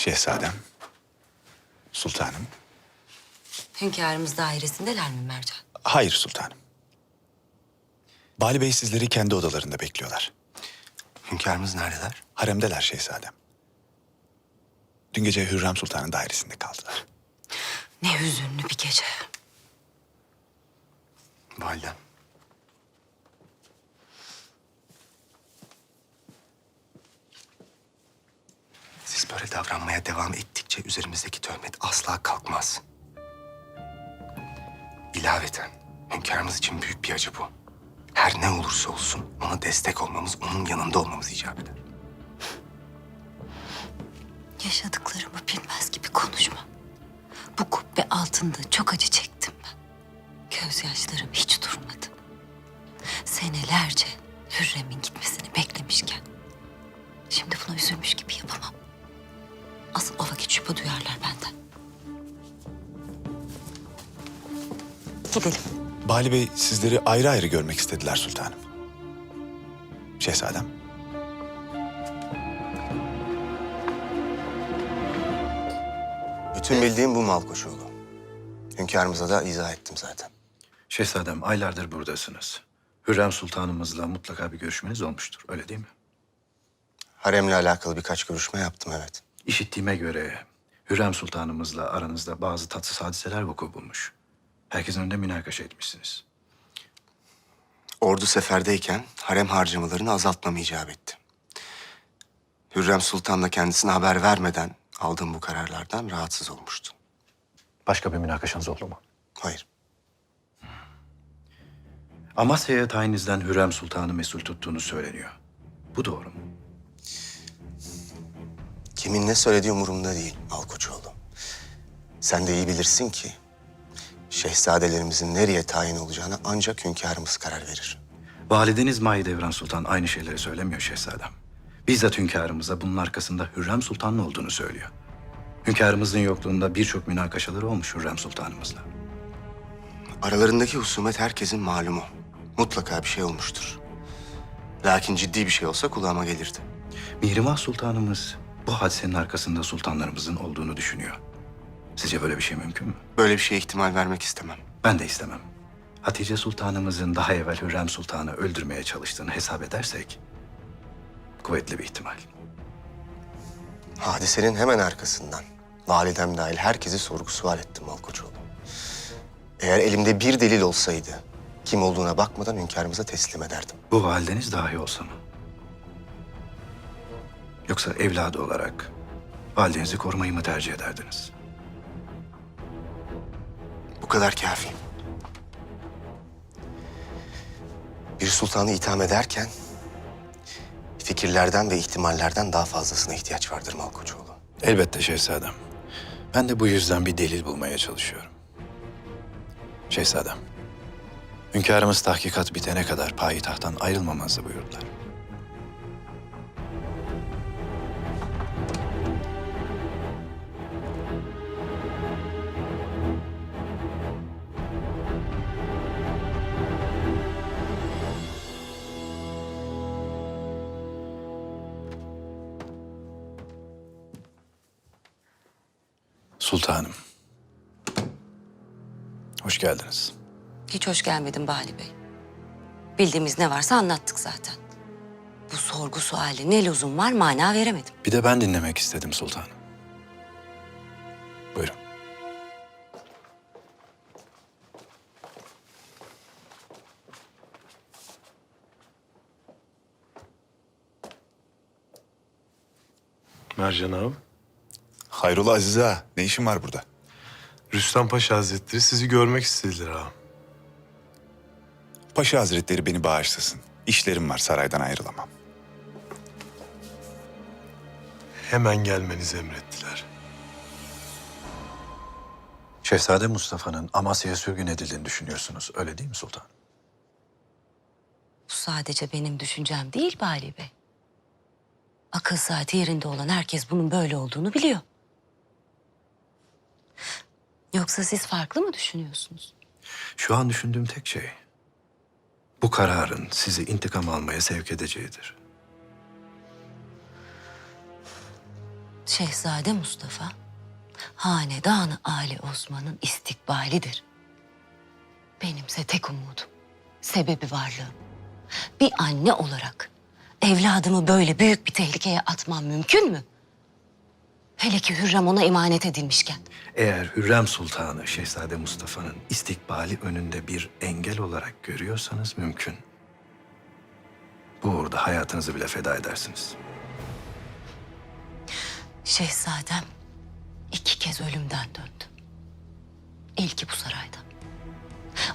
Şehzadem. Sultanım. Hünkârımız dairesindeler mi Mercan? Hayır sultanım. Bali Bey sizleri kendi odalarında bekliyorlar. Hünkârımız neredeler? Haremdeler şehzadem. Dün gece Hürrem Sultan'ın dairesinde kaldılar. Ne hüzünlü bir gece. Validem. Siz böyle davranmaya devam ettikçe üzerimizdeki töhmet asla kalkmaz. İlaveten hünkârımız için büyük bir acı bu. Her ne olursa olsun ona destek olmamız, onun yanında olmamız icap eder. Yaşadıklarımı bilmez gibi konuşma. Bu kubbe altında çok acı çektim ben. Gözyaşlarım hiç durmadı. Senelerce Hürrem'in gitmesini Bali Bey sizleri ayrı ayrı görmek istediler sultanım. Şehzadem. Bütün bildiğim bu Malkoçoğlu. Hünkârımıza da izah ettim zaten. Şehzadem aylardır buradasınız. Hürrem Sultanımızla mutlaka bir görüşmeniz olmuştur. Öyle değil mi? Haremle alakalı birkaç görüşme yaptım evet. İşittiğime göre Hürrem Sultanımızla aranızda bazı tatsız hadiseler vuku bulmuş. Herkesin önünde münakaşa etmişsiniz. Ordu seferdeyken harem harcamalarını azaltmam icap etti. Hürrem Sultan'la kendisine haber vermeden aldığım bu kararlardan rahatsız olmuştu. Başka bir münakaşanız oldu mu? Hayır. Amasya'ya tayinizden Hürrem Sultan'ı mesul tuttuğunu söyleniyor. Bu doğru mu? Kimin ne söylediği umurumda değil Malkoçoğlu. Sen de iyi bilirsin ki şehzadelerimizin nereye tayin olacağına ancak hünkârımız karar verir. Valideniz Mahidevran Sultan aynı şeyleri söylemiyor şehzadem. Bizzat hünkârımıza bunun arkasında Hürrem Sultan'ın olduğunu söylüyor. Hünkârımızın yokluğunda birçok münakaşaları olmuş Hürrem Sultanımızla. Aralarındaki husumet herkesin malumu. Mutlaka bir şey olmuştur. Lakin ciddi bir şey olsa kulağıma gelirdi. Mihrimah Sultanımız bu hadisenin arkasında sultanlarımızın olduğunu düşünüyor. Sizce böyle bir şey mümkün mü? Böyle bir şeye ihtimal vermek istemem. Ben de istemem. Hatice Sultanımızın daha evvel Hürrem Sultan'ı öldürmeye çalıştığını hesap edersek... ...kuvvetli bir ihtimal. Hadisenin hemen arkasından validem dahil herkesi sorgu sual ettim Malkoçoğlu. Eğer elimde bir delil olsaydı kim olduğuna bakmadan hünkârımıza teslim ederdim. Bu valideniz dahi olsa mı? Yoksa evladı olarak validenizi korumayı mı tercih ederdiniz? Kadar kafi. Bir sultanı itham ederken fikirlerden ve ihtimallerden daha fazlasına ihtiyaç vardır Malkoçoğlu. Elbette şehzadem. Ben de bu yüzden bir delil bulmaya çalışıyorum. Şehzadem, hünkârımız tahkikat bitene kadar payitahttan ayrılmamanızı buyurdular. Sultanım. Hoş geldiniz. Hiç hoş gelmedin Bali Bey. Bildiğimiz ne varsa anlattık zaten. Bu sorgu suali ne lüzum var mana veremedim. Bir de ben dinlemek istedim sultanım. Buyurun. Mercan ağam, Hayrola Azize ağa, ne işin var burada? Rüstem Paşa Hazretleri sizi görmek istediler ağam. Paşa Hazretleri beni bağışlasın. İşlerim var saraydan ayrılamam. Hemen gelmenizi emrettiler. Şehzade Mustafa'nın Amasya'ya sürgün edildiğini düşünüyorsunuz. Öyle değil mi sultan? Bu sadece benim düşüncem değil Bali Bey. Akıl saati yerinde olan herkes bunun böyle olduğunu biliyor. Yoksa siz farklı mı düşünüyorsunuz? Şu an düşündüğüm tek şey... ...bu kararın sizi intikam almaya sevk edeceğidir. Şehzade Mustafa, hanedanı Ali Osman'ın istikbalidir. Benimse tek umudum, sebebi varlığım. Bir anne olarak evladımı böyle büyük bir tehlikeye atmam mümkün mü? Hele ki Hürrem ona emanet edilmişken. Eğer Hürrem Sultanı Şehzade Mustafa'nın istikbali önünde bir engel olarak görüyorsanız mümkün. Bu uğurda hayatınızı bile feda edersiniz. Şehzadem iki kez ölümden döndü. İlki bu sarayda.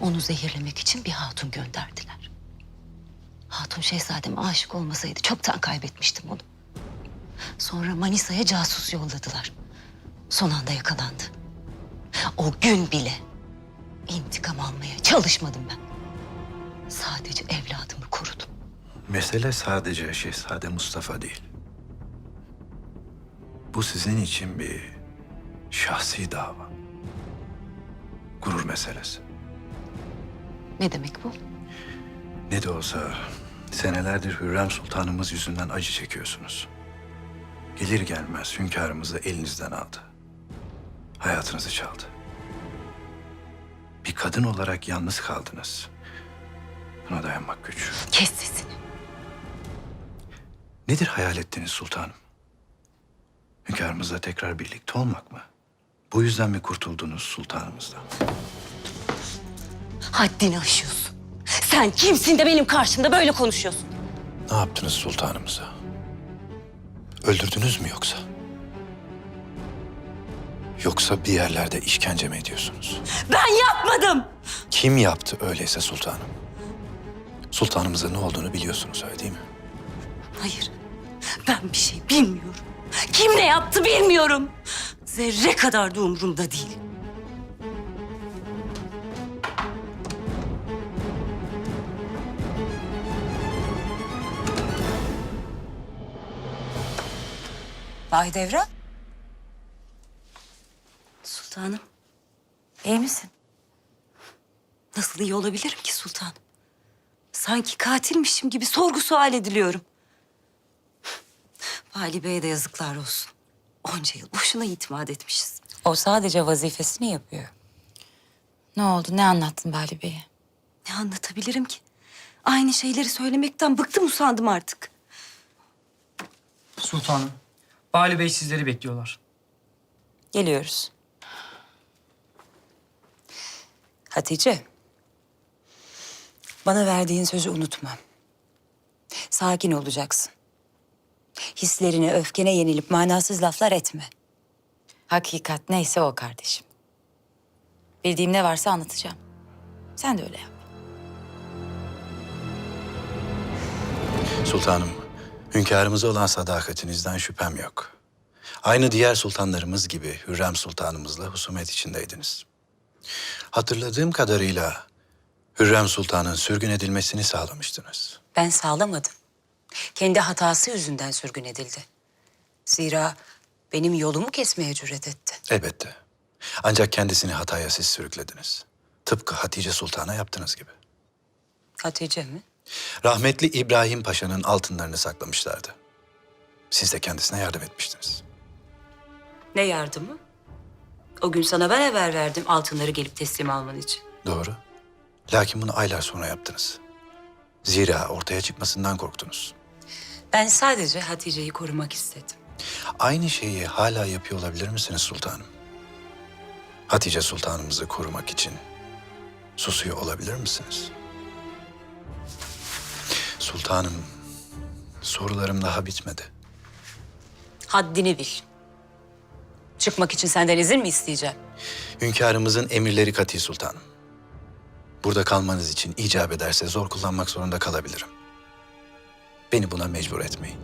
Onu zehirlemek için bir hatun gönderdiler. Hatun şehzademe aşık olmasaydı çoktan kaybetmiştim onu. Sonra Manisa'ya casus yolladılar. Son anda yakalandı. O gün bile intikam almaya çalışmadım ben. Sadece evladımı korudum. Mesele sadece Şehzade Mustafa değil. Bu sizin için bir şahsi dava. Gurur meselesi. Ne demek bu? Ne de olsa senelerdir Hürrem Sultanımız yüzünden acı çekiyorsunuz. Gelir gelmez hünkârımızı elinizden aldı. Hayatınızı çaldı. Bir kadın olarak yalnız kaldınız. Buna dayanmak güç. Kes sesini. Nedir hayal ettiğiniz sultanım? Hünkârımızla tekrar birlikte olmak mı? Bu yüzden mi kurtuldunuz sultanımızdan? Haddini aşıyorsun. Sen kimsin de benim karşımda böyle konuşuyorsun? Ne yaptınız sultanımıza? Öldürdünüz mü yoksa? Yoksa bir yerlerde işkence mi ediyorsunuz? Ben yapmadım. Kim yaptı öyleyse sultanım? Sultanımıza ne olduğunu biliyorsunuz öyle değil mi? Hayır. Ben bir şey bilmiyorum. Kim ne yaptı bilmiyorum. Zerre kadar da umurumda değil. Mahidevran, Sultanım iyi misin? nasıl iyi olabilirim ki sultanım? Sanki katilmişim gibi sorgu sual ediliyorum. Vali Bey'e de yazıklar olsun. Onca yıl boşuna itimat etmişiz. O sadece vazifesini yapıyor. Ne oldu, ne anlattın Bali Bey'e? Ne anlatabilirim ki? Aynı şeyleri söylemekten bıktım usandım artık. Sultanım, Bali Bey sizleri bekliyorlar. Geliyoruz. Hatice, bana verdiğin sözü unutma. Sakin olacaksın. Hislerine, öfkene yenilip manasız laflar etme. Hakikat neyse o kardeşim. Bildiğim ne varsa anlatacağım. Sen de öyle yap. Sultanım, hünkârımıza olan sadakatinizden şüphem yok. Aynı diğer sultanlarımız gibi Hürrem Sultanımızla husumet içindeydiniz. Hatırladığım kadarıyla Hürrem Sultan'ın sürgün edilmesini sağlamıştınız. Ben sağlamadım. Kendi hatası yüzünden sürgün edildi. Zira benim yolumu kesmeye cüret etti. Elbette. Ancak kendisini hataya siz sürüklediniz. Tıpkı Hatice Sultan'a yaptığınız gibi. Hatice mi? Rahmetli İbrahim Paşa'nın altınlarını saklamışlardı. Siz de kendisine yardım etmiştiniz. Ne yardımı? O gün sana ben haber verdim altınları gelip teslim alman için. Doğru. Lakin bunu aylar sonra yaptınız. Zira ortaya çıkmasından korktunuz. Ben sadece Hatice'yi korumak istedim. Aynı şeyi hala yapıyor olabilir misiniz sultanım? Hatice sultanımızı korumak için susuyor olabilir misiniz? Sultanım, sorularım daha bitmedi. Haddini bil. Çıkmak için senden izin mi isteyeceğim? Hünkârımızın emirleri kati sultanım. Burada kalmanız için icap ederse zor kullanmak zorunda kalabilirim. Beni buna mecbur etmeyin.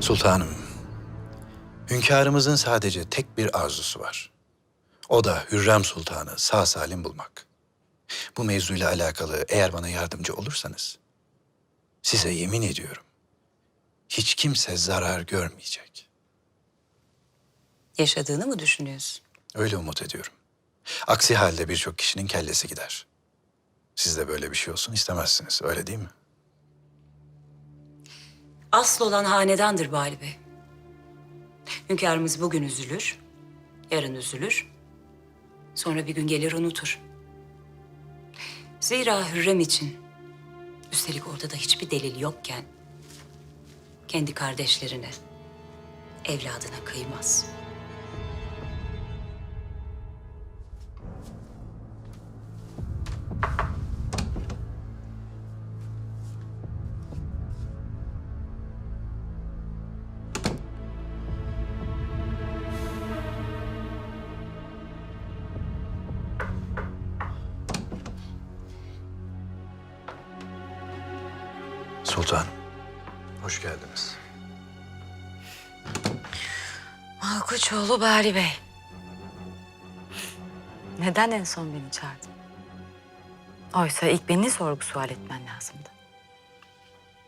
Sultanım, hünkârımızın sadece tek bir arzusu var. O da Hürrem Sultan'ı sağ salim bulmak. Bu mevzuyla alakalı eğer bana yardımcı olursanız, size yemin ediyorum, hiç kimse zarar görmeyecek. Yaşadığını mı düşünüyorsun? Öyle umut ediyorum. Aksi halde birçok kişinin kellesi gider. Siz de böyle bir şey olsun istemezsiniz, öyle değil mi? Asıl olan hanedandır Bali Bey. Hünkârımız bugün üzülür, yarın üzülür. Sonra bir gün gelir unutur. Zira Hürrem için, üstelik ortada hiçbir delil yokken... ...kendi kardeşlerine, evladına kıymaz. Sultan, hoş geldiniz. Malkoçoğlu Bari Bey. Neden en son beni çağırdın? Oysa ilk beni sorgu sual etmen lazımdı.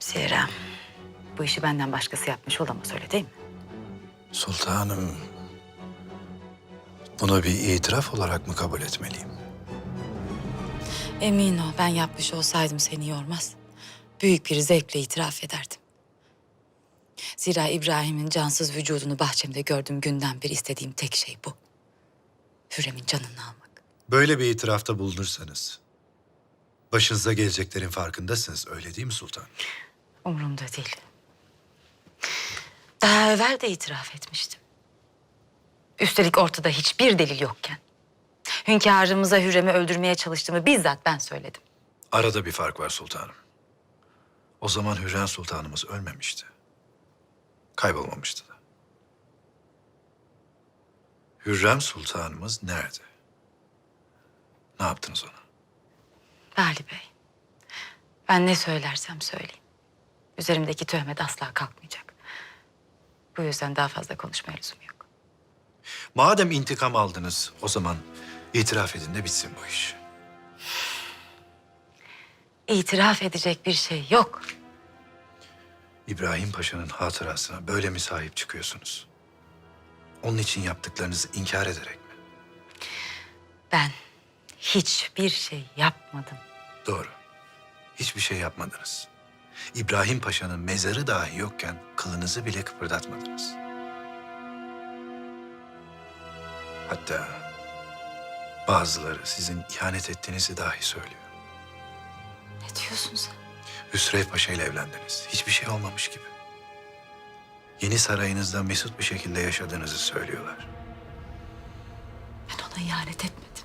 Zira bu işi benden başkası yapmış olamaz öyle değil mi? Sultanım, bunu bir itiraf olarak mı kabul etmeliyim? Emin ol ben yapmış olsaydım seni yormaz. Büyük bir zevkle itiraf ederdim. Zira İbrahim'in cansız vücudunu bahçemde gördüğüm günden beri istediğim tek şey bu. Hürrem'in canını almak. Böyle bir itirafta bulunursanız, başınıza geleceklerin farkındasınız, öyle değil mi sultan? Umurumda değil. Daha evvel de itiraf etmiştim. Üstelik ortada hiçbir delil yokken. Hünkârımıza Hürrem'i öldürmeye çalıştığımı bizzat ben söyledim. Arada bir fark var sultanım. O zaman Hürrem Sultanımız ölmemişti. Kaybolmamıştı da. Hürrem Sultanımız nerede? Ne yaptınız ona? Bali Bey, ben ne söylersem söyleyeyim. Üzerimdeki töhmet asla kalkmayacak. Bu yüzden daha fazla konuşmaya lüzum yok. Madem intikam aldınız, o zaman itiraf edin de bitsin bu iş. İtiraf edecek bir şey yok. İbrahim Paşa'nın hatırasına böyle mi sahip çıkıyorsunuz? Onun için yaptıklarınızı inkar ederek mi? Ben hiçbir şey yapmadım. Doğru. Hiçbir şey yapmadınız. İbrahim Paşa'nın mezarı dahi yokken kılınızı bile kıpırdatmadınız. Hatta bazıları sizin ihanet ettiğinizi dahi söylüyor. Ne diyorsun sen? Hüsrev Paşa ile evlendiniz. Hiçbir şey olmamış gibi. Yeni sarayınızda mesut bir şekilde yaşadığınızı söylüyorlar. Ben ona ihanet etmedim.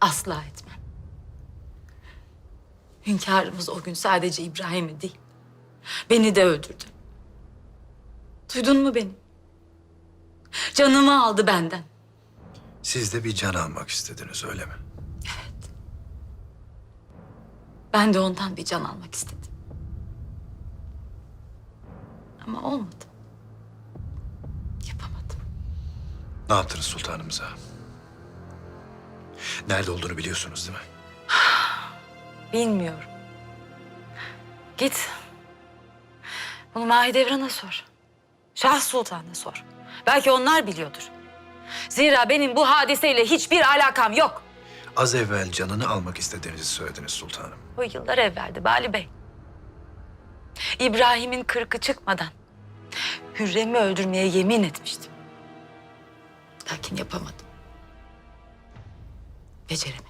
Asla etmem. Hünkârımız o gün sadece İbrahim'i değil, beni de öldürdü. Duydun mu beni? Canımı aldı benden. Siz de bir can almak istediniz öyle mi? Ben de ondan bir can almak istedim. Ama olmadı. Yapamadım. Ne yaptınız sultanımıza? Nerede olduğunu biliyorsunuz değil mi? Bilmiyorum. Git. Bunu Mahidevran'a sor. Şah Sultan'a sor. Belki onlar biliyordur. Zira benim bu hadiseyle hiçbir alakam yok. Az evvel canını almak istediğinizi söylediniz sultanım. O yıllar evveldi Bali Bey. İbrahim'in kırkı çıkmadan Hürrem'i öldürmeye yemin etmiştim. Lakin yapamadım. Beceremedim.